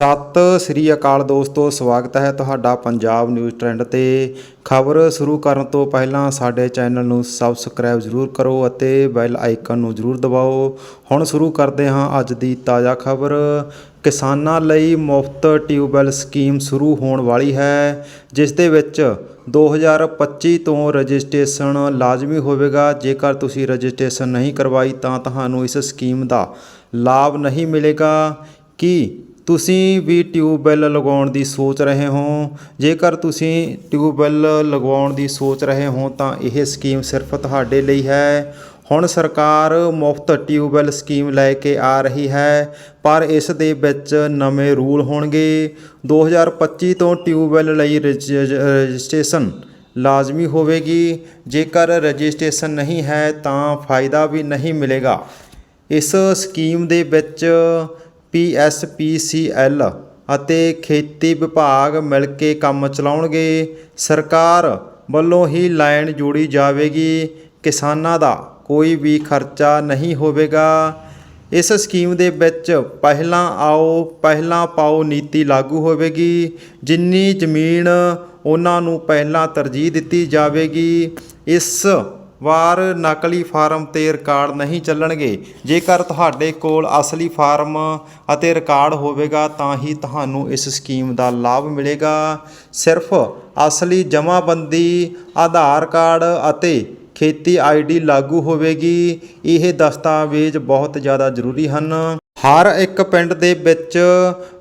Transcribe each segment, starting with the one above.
ਸਤਿ ਸ੍ਰੀ ਅਕਾਲ ਦੋਸਤੋ, ਸਵਾਗਤ ਹੈ ਤੁਹਾਡਾ ਪੰਜਾਬ ਨਿਊਜ਼ ਟ੍ਰੈਂਡ ਤੇ। ਖਬਰ ਸ਼ੁਰੂ ਕਰਨ ਤੋਂ ਪਹਿਲਾਂ ਸਾਡੇ ਚੈਨਲ ਨੂੰ ਸਬਸਕ੍ਰਾਈਬ ਜ਼ਰੂਰ ਕਰੋ ਅਤੇ ਬੈਲ ਆਈਕਨ ਨੂੰ ਜ਼ਰੂਰ ਦਬਾਓ। ਹੁਣ ਸ਼ੁਰੂ ਕਰਦੇ ਹਾਂ ਅੱਜ ਦੀ ਤਾਜ਼ਾ ਖਬਰ। ਕਿਸਾਨਾਂ ਲਈ ਮੁਫਤ ਟਿਊਬਵੈੱਲ ਸਕੀਮ ਸ਼ੁਰੂ ਹੋਣ ਵਾਲੀ ਹੈ, ਜਿਸ ਦੇ ਵਿੱਚ 2025 ਤੋਂ ਰਜਿਸਟ੍ਰੇਸ਼ਨ ਲਾਜ਼ਮੀ ਹੋਵੇਗਾ। ਜੇਕਰ ਤੁਸੀਂ ਰਜਿਸਟ੍ਰੇਸ਼ਨ ਨਹੀਂ ਕਰਵਾਈ ਤਾਂ ਤੁਹਾਨੂੰ ਇਸ ਸਕੀਮ ਦਾ ਲਾਭ ਨਹੀਂ ਮਿਲੇਗਾ। ਕਿ ਤੁਸੀਂ ਵੀ ਟਿਊਬਵੈੱਲ ਲਗਾਉਣ ਦੀ ਸੋਚ ਰਹੇ ਹੋ? ਜੇਕਰ ਤੁਸੀਂ ਟਿਊਬਵੈੱਲ ਲਗਾਉਣ ਦੀ ਸੋਚ ਰਹੇ ਹੋ, ਤਾਂ ਇਹ ਸਕੀਮ ਸਿਰਫ ਤੁਹਾਡੇ ਲਈ ਹੈ। ਹੁਣ ਸਰਕਾਰ ਮੁਫਤ ਟਿਊਬਵੈੱਲ ਸਕੀਮ ਲੈ ਕੇ ਆ ਰਹੀ ਹੈ, ਪਰ ਇਸ ਦੇ ਵਿੱਚ ਨਵੇਂ ਰੂਲ ਹੋਣਗੇ। 2025 ਤੋਂ ਟਿਊਬਵੈੱਲ ਲਈ ਰਜਿ- ਰਜਿਸਟ੍ਰੇਸ਼ਨ ਲਾਜ਼ਮੀ ਹੋਵੇਗੀ। ਜੇਕਰ ਰਜਿਸਟ੍ਰੇਸ਼ਨ ਨਹੀਂ ਹੈ, ਤਾਂ ਫਾਇਦਾ ਵੀ ਨਹੀਂ ਮਿਲੇਗਾ। ਇਸ ਸਕੀਮ ਦੇ ਵਿੱਚ ਪੀ ਐੱਸ ਪੀ ਸੀ ਪੀਐਸਪੀਸੀਐਲ ਅਤੇ ਖੇਤੀ ਵਿਭਾਗ ਮਿਲ ਕੇ ਕੰਮ ਚਲਾਉਣਗੇ। ਸਰਕਾਰ ਵੱਲੋਂ ਹੀ ਲਾਈਨ ਜੋੜੀ ਜਾਵੇਗੀ। ਕਿਸਾਨਾਂ ਦਾ ਕੋਈ ਵੀ ਖਰਚਾ ਨਹੀਂ ਹੋਵੇਗਾ। ਇਸ ਸਕੀਮ ਦੇ ਵਿੱਚ ਪਹਿਲਾਂ ਆਓ, ਪਹਿਲਾਂ ਪਾਓ ਨੀਤੀ ਲਾਗੂ ਹੋਵੇਗੀ। ਜਿੰਨੀ ਜ਼ਮੀਨ ਉਹਨਾਂ ਨੂੰ ਪਹਿਲਾਂ ਤਰਜੀਹ ਦਿੱਤੀ ਜਾਵੇਗੀ। ਇਸ ਵਾਰ ਨਕਲੀ ਫਾਰਮ ਤੇ ਰਿਕਾਰਡ ਨਹੀਂ ਚੱਲਣਗੇ। ਜੇਕਰ ਤੁਹਾਡੇ ਕੋਲ ਅਸਲੀ ਫਾਰਮ ਅਤੇ ਰਿਕਾਰਡ ਹੋਵੇਗਾ, ਤਾਂ ਹੀ ਤੁਹਾਨੂੰ ਇਸ ਸਕੀਮ ਦਾ ਲਾਭ ਮਿਲੇਗਾ। ਸਿਰਫ ਅਸਲੀ ਜਮ੍ਹਾਂਬੰਦੀ ਆਧਾਰ ਕਾਰਡ ਅਤੇ ਖੇਤੀ ਆਈਡੀ ਲਾਗੂ ਹੋਵੇਗੀ। ਇਹ ਦਸਤਾਵੇਜ਼ ਬਹੁਤ ਜ਼ਿਆਦਾ ਜ਼ਰੂਰੀ ਹਨ। ਹਰ ਇੱਕ ਪਿੰਡ ਦੇ ਵਿੱਚ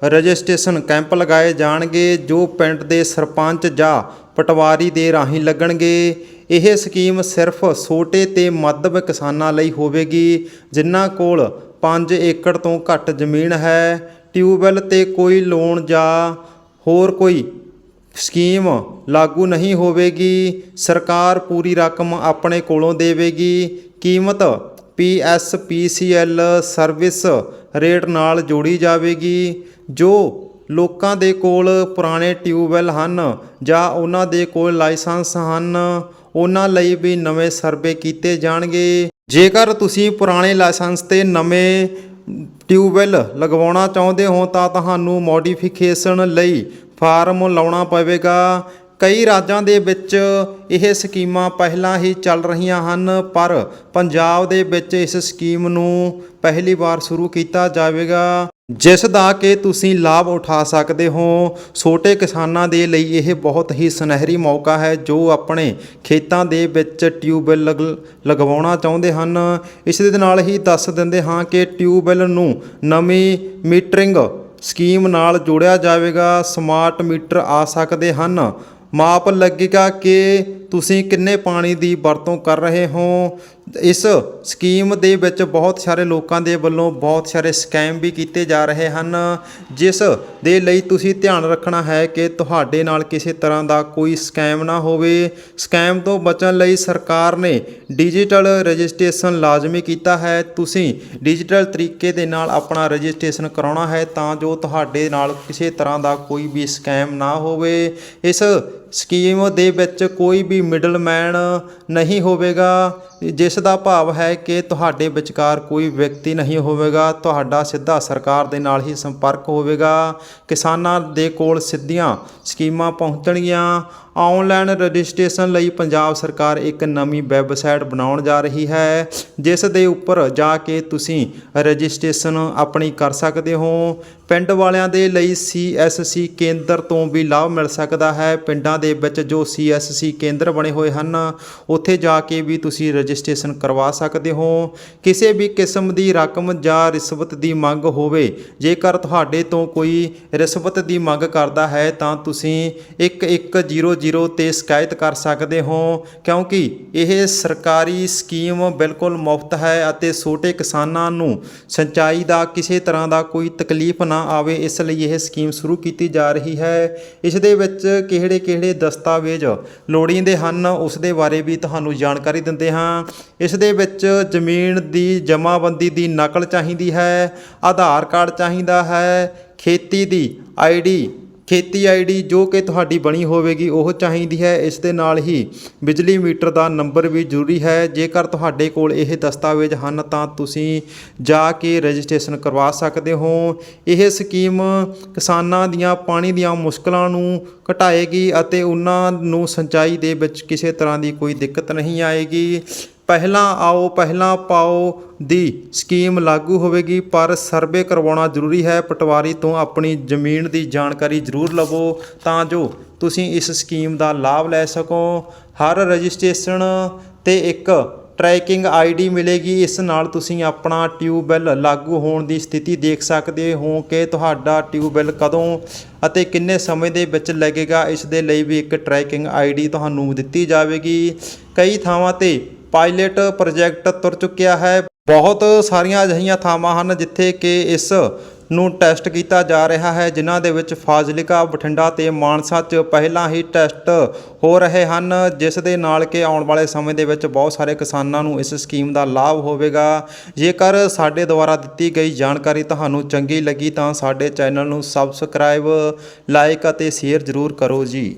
ਰਜਿਸਟ੍ਰੇਸ਼ਨ ਕੈਂਪ ਲਗਾਏ ਜਾਣਗੇ, ਜੋ ਪਿੰਡ ਦੇ ਸਰਪੰਚ ਜਾਂ ਪਟਵਾਰੀ ਦੇ ਰਾਹੀਂ ਲੱਗਣਗੇ। ਇਹ ਸਕੀਮ ਸਿਰਫ ਛੋਟੇ ਤੇ ਮੱਧਮ ਕਿਸਾਨਾਂ ਲਈ ਹੋਵੇਗੀ, ਜਿਨ੍ਹਾਂ ਕੋਲ 5 ਏਕੜ ਤੋਂ ਘੱਟ ਜ਼ਮੀਨ ਹੈ। ਟਿਊਬਵੈੱਲ ਤੇ ਕੋਈ ਲੋਨ ਜਾਂ ਹੋਰ ਕੋਈ ਸਕੀਮ ਲਾਗੂ ਨਹੀਂ ਹੋਵੇਗੀ। ਸਰਕਾਰ ਪੂਰੀ ਰਕਮ ਆਪਣੇ ਕੋਲੋਂ ਦੇਵੇਗੀ। ਕੀਮਤ ਪੀਐਸਪੀਸੀਐਲ ਸਰਵਿਸ ਰੇਟ ਨਾਲ ਜੋੜੀ ਜਾਵੇਗੀ। ਜੋ ਲੋਕਾਂ ਦੇ ਕੋਲ ਪੁਰਾਣੇ ਟਿਊਬਵੈੱਲ ਹਨ ਜਾਂ ਉਹਨਾਂ ਦੇ ਕੋਲ ਲਾਇਸੈਂਸ ਹਨ, ਉਹਨਾਂ ਲਈ ਵੀ ਨਵੇਂ ਸਰਵੇ ਕੀਤੇ ਜਾਣਗੇ। ਜੇਕਰ ਤੁਸੀਂ ਪੁਰਾਣੇ ਲਾਇਸੈਂਸ ਤੇ ਨਵੇਂ ਟਿਊਬਵੈੱਲ ਲਗਵਾਉਣਾ ਚਾਹੁੰਦੇ ਹੋ ਤਾਂ ਤੁਹਾਨੂੰ ਮੋਡੀਫਿਕੇਸ਼ਨ ਲਈ ਫਾਰਮ ਲਾਉਣਾ ਪਵੇਗਾ। ਕਈ ਰਾਜਾਂ ਦੇ ਵਿੱਚ ਇਹ ਸਕੀਮਾਂ ਪਹਿਲਾਂ ਹੀ ਚੱਲ ਰਹੀਆਂ ਹਨ, ਪਰ ਪੰਜਾਬ ਦੇ ਵਿੱਚ ਇਸ ਸਕੀਮ ਨੂੰ ਪਹਿਲੀ ਵਾਰ ਸ਼ੁਰੂ ਕੀਤਾ ਜਾਵੇਗਾ, ਜਿਸ ਦਾ ਕਿ ਤੁਸੀਂ ਲਾਭ ਉਠਾ ਸਕਦੇ ਹੋ। ਛੋਟੇ ਕਿਸਾਨਾਂ ਦੇ ਲਈ ਇਹ ਬਹੁਤ ਹੀ ਸੁਨਹਿਰੀ ਮੌਕਾ ਹੈ, ਜੋ ਆਪਣੇ ਖੇਤਾਂ ਦੇ ਵਿੱਚ ਟਿਊਬਵੈੱਲ ਲਗ- ਲਗਵਾਉਣਾ ਚਾਹੁੰਦੇ ਹਨ। ਇਸ ਦੇ ਨਾਲ ਹੀ ਦੱਸ ਦਿੰਦੇ ਹਾਂ ਕਿ ਟਿਊਬਵੈੱਲ ਨੂੰ ਨਵੀਂ ਮੀਟਰਿੰਗ ਸਕੀਮ ਨਾਲ ਜੋੜਿਆ ਜਾਵੇਗਾ। ਸਮਾਰਟ ਮੀਟਰ ਆ ਸਕਦੇ ਹਨ। ਮਾਪ ਲੱਗੇਗਾ ਕਿ ਤੁਸੀਂ ਕਿੰਨੇ ਪਾਣੀ ਦੀ ਵਰਤੋਂ ਕਰ ਰਹੇ ਹੋ। ਇਸ ਸਕੀਮ ਦੇ ਵਿੱਚ ਬਹੁਤ ਸਾਰੇ ਲੋਕਾਂ ਦੇ ਵੱਲੋਂ ਬਹੁਤ ਸਾਰੇ ਸਕੈਮ ਵੀ ਕੀਤੇ ਜਾ ਰਹੇ ਹਨ। ਜਿਸ ਦੇ ਲਈ ਤੁਸੀਂ ਧਿਆਨ ਰੱਖਣਾ ਹੈ ਕਿ ਤੁਹਾਡੇ ਨਾਲ ਕਿਸੇ ਤਰ੍ਹਾਂ ਦਾ ਕੋਈ ਸਕੈਮ ਨਾ ਹੋਵੇ। ਸਕੈਮ ਤੋਂ ਬਚਣ ਲਈ ਸਰਕਾਰ ਨੇ ਡਿਜੀਟਲ ਰਜਿਸਟ੍ਰੇਸ਼ਨ ਲਾਜ਼ਮੀ ਕੀਤਾ ਹੈ। ਤੁਸੀਂ ਡਿਜੀਟਲ ਤਰੀਕੇ ਦੇ ਨਾਲ ਆਪਣਾ ਰਜਿਸਟ੍ਰੇਸ਼ਨ ਕਰਾਉਣਾ ਹੈ ਤਾਂ ਜੋ ਤੁਹਾਡੇ ਨਾਲ ਕਿਸੇ ਤਰ੍ਹਾਂ ਦਾ ਕੋਈ ਵੀ ਸਕੈਮ ਨਾ ਹੋਵੇ। ਇਸ ਸਕੀਮ ਦੇ ਵਿੱਚ ਕੋਈ ਵੀ ਮਿਡਲਮੈਨ ਨਹੀਂ ਹੋਵੇਗਾ। ਜਿਸ ਦਾ ਭਾਵ ਹੈ ਕਿ ਤੁਹਾਡੇ ਵਿਚਕਾਰ ਕੋਈ ਵਿਅਕਤੀ ਨਹੀਂ ਹੋਵੇਗਾ। ਤੁਹਾਡਾ ਸਿੱਧਾ ਸਰਕਾਰ ਦੇ ਨਾਲ ਹੀ ਸੰਪਰਕ ਹੋਵੇਗਾ। ਕਿਸਾਨਾਂ ਦੇ ਕੋਲ ਸਿੱਧੀਆਂ ਸਕੀਮਾਂ ਪਹੁੰਚਣਗੀਆਂ। ਆਨਲਾਈਨ ਰਜਿਸਟ੍ਰੇਸ਼ਨ ਲਈ ਪੰਜਾਬ ਸਰਕਾਰ ਇੱਕ ਨਵੀਂ ਵੈਬਸਾਈਟ ਬਣਾਉਣ ਜਾ ਰਹੀ ਹੈ, ਜਿਸ ਦੇ ਉੱਪਰ ਜਾ ਕੇ ਤੁਸੀਂ ਰਜਿਸਟ੍ਰੇਸ਼ਨ ਆਪਣੀ ਕਰ ਸਕਦੇ ਹੋ। ਪਿੰਡ ਵਾਲਿਆਂ ਦੇ ਲਈ ਸੀਐਸਸੀ ਕੇਂਦਰ ਤੋਂ ਵੀ ਲਾਭ ਮਿਲ ਸਕਦਾ ਹੈ। ਪਿੰਡਾਂ ਦੇ ਵਿੱਚ ਜੋ ਸੀਐਸਸੀ ਕੇਂਦਰ ਬਣੇ ਹੋਏ ਹਨ, ਉੱਥੇ ਜਾ ਕੇ ਵੀ ਤੁਸੀਂ ਰਜਿਸਟ੍ਰੇਸ਼ਨ ਕਰਵਾ ਸਕਦੇ ਹੋ। ਕਿਸੇ ਵੀ ਕਿਸਮ ਦੀ ਰਕਮ ਜਾਂ ਰਿਸ਼ਵਤ ਦੀ ਮੰਗ ਹੋਵੇ, ਜੇਕਰ ਤੁਹਾਡੇ ਤੋਂ ਕੋਈ ਰਿਸ਼ਵਤ ਦੀ ਮੰਗ ਕਰਦਾ ਹੈ, ਤਾਂ ਤੁਸੀਂ 1100 ਤੇ ਸ਼ਿਕਾਇਤ ਕਰ ਸਕਦੇ ਹੋ, ਕਿਉਂਕਿ ਇਹ ਸਰਕਾਰੀ ਸਕੀਮ ਬਿਲਕੁਲ ਮੁਫਤ ਹੈ ਅਤੇ ਛੋਟੇ ਕਿਸਾਨਾਂ ਨੂੰ ਸਿੰਚਾਈ ਦਾ ਕਿਸੇ ਤਰ੍ਹਾਂ ਦਾ ਕੋਈ ਤਕਲੀਫ ਨਾ ਆਵੇ, ਇਸ ਲਈ ਇਹ ਸਕੀਮ ਸ਼ੁਰੂ ਕੀਤੀ ਜਾ ਰਹੀ ਹੈ। ਇਸ ਦੇ ਵਿੱਚ ਕਿਹੜੇ ਕਿਹੜੇ ਦਸਤਾਵੇਜ਼ ਲੋੜੀਂਦੇ ਹਨ, ਉਸ ਦੇ ਬਾਰੇ ਵੀ ਤੁਹਾਨੂੰ ਜਾਣਕਾਰੀ ਦਿੰਦੇ ਹਾਂ। ਇਸ ਦੇ ਵਿੱਚ ਜ਼ਮੀਨ ਦੀ ਜਮ੍ਹਾਂਬੰਦੀ ਦੀ ਨਕਲ ਚਾਹੀਦੀ ਹੈ, ਆਧਾਰ ਕਾਰਡ ਚਾਹੀਦਾ ਹੈ, ਖੇਤੀ ਦੀ ਆਈਡੀ ਖੇਤੀ ਆਈਡੀ ਜੋ ਕਿ ਤੁਹਾਡੀ ਬਣੀ ਹੋਵੇਗੀ, ਉਹ ਚਾਹੀਦੀ ਹੈ। ਇਸ ਦੇ ਨਾਲ ਹੀ ਬਿਜਲੀ ਮੀਟਰ ਦਾ ਨੰਬਰ ਵੀ ਜ਼ਰੂਰੀ ਹੈ। ਜੇਕਰ ਤੁਹਾਡੇ ਕੋਲ ਇਹ ਦਸਤਾਵੇਜ਼ ਹਨ, ਤਾਂ ਤੁਸੀਂ ਜਾ ਕੇ ਰਜਿਸਟ੍ਰੇਸ਼ਨ ਕਰਵਾ ਸਕਦੇ ਹੋ। ਇਹ ਸਕੀਮ ਕਿਸਾਨਾਂ ਦੀਆਂ ਪਾਣੀ ਦੀਆਂ ਮੁਸ਼ਕਲਾਂ ਨੂੰ ਘਟਾਏਗੀ ਅਤੇ ਉਹਨਾਂ ਨੂੰ ਸਿੰਚਾਈ ਦੇ ਵਿੱਚ ਕਿਸੇ ਤਰ੍ਹਾਂ ਦੀ ਕੋਈ ਦਿੱਕਤ ਨਹੀਂ ਆਏਗੀ। ਪਹਿਲਾਂ ਆਓ, ਪਹਿਲਾਂ ਪਾਓ ਦੀ ਸਕੀਮ ਲਾਗੂ ਹੋਵੇਗੀ, ਪਰ ਸਰਵੇ ਕਰਵਾਉਣਾ ਜ਼ਰੂਰੀ ਹੈ। ਪਟਵਾਰੀ ਤੋਂ ਆਪਣੀ ਜ਼ਮੀਨ ਦੀ ਜਾਣਕਾਰੀ ਜ਼ਰੂਰ ਲਵੋ, ਤਾਂ ਜੋ ਤੁਸੀਂ ਇਸ ਸਕੀਮ ਦਾ ਲਾਭ ਲੈ ਸਕੋ। ਹਰ ਰਜਿਸਟ੍ਰੇਸ਼ਨ ਤੇ ਇੱਕ ਟਰੈਕਿੰਗ ਆਈਡੀ ਮਿਲੇਗੀ, ਇਸ ਨਾਲ ਤੁਸੀਂ ਆਪਣਾ ਟਿਊਬਵੈੱਲ ਲਾਗੂ ਹੋਣ ਦੀ ਸਥਿਤੀ ਦੇਖ ਸਕਦੇ ਹੋ ਕਿ ਤੁਹਾਡਾ ਟਿਊਬਵੈੱਲ ਕਦੋਂ ਅਤੇ ਕਿੰਨੇ ਸਮੇਂ ਦੇ ਵਿੱਚ ਲੱਗੇਗਾ। ਇਸ ਦੇ ਲਈ ਵੀ ਇੱਕ ਟਰੈਕਿੰਗ ਆਈਡੀ ਤੁਹਾਨੂੰ ਦਿੱਤੀ ਜਾਵੇਗੀ। ਕਈ ਥਾਵਾਂ ਤੇ ਪਾਇਲਟ ਪ੍ਰੋਜੈਕਟ ਤੁਰ ਚੁੱਕਿਆ ਹੈ। ਬਹੁਤ ਸਾਰੀਆਂ ਅਜਿਹੀਆਂ ਥਾਵਾਂ ਹਨ ਜਿੱਥੇ ਕਿ ਇਸ ਨੂੰ ਟੈਸਟ ਕੀਤਾ ਜਾ ਰਿਹਾ ਹੈ, ਜਿਨ੍ਹਾਂ ਦੇ ਵਿੱਚ ਫਾਜ਼ਿਲਕਾ, ਬਠਿੰਡਾ ਤੇ ਮਾਨਸਾ 'ਚ ਪਹਿਲਾਂ ਹੀ ਟੈਸਟ ਹੋ ਰਹੇ ਹਨ, ਜਿਸ ਦੇ ਨਾਲ ਕਿ ਆਉਣ ਵਾਲੇ ਸਮੇਂ ਦੇ ਵਿੱਚ ਬਹੁਤ ਸਾਰੇ ਕਿਸਾਨਾਂ ਨੂੰ ਇਸ ਸਕੀਮ ਦਾ ਲਾਭ ਹੋਵੇਗਾ। ਜੇਕਰ ਸਾਡੇ ਦੁਆਰਾ ਦਿੱਤੀ ਗਈ ਜਾਣਕਾਰੀ ਤੁਹਾਨੂੰ ਚੰਗੀ ਲੱਗੀ ਤਾਂ ਸਾਡੇ ਚੈਨਲ ਨੂੰ ਸਬਸਕ੍ਰਾਈਬ, ਲਾਈਕ ਅਤੇ ਸ਼ੇਅਰ ਜ਼ਰੂਰ ਕਰੋ ਜੀ।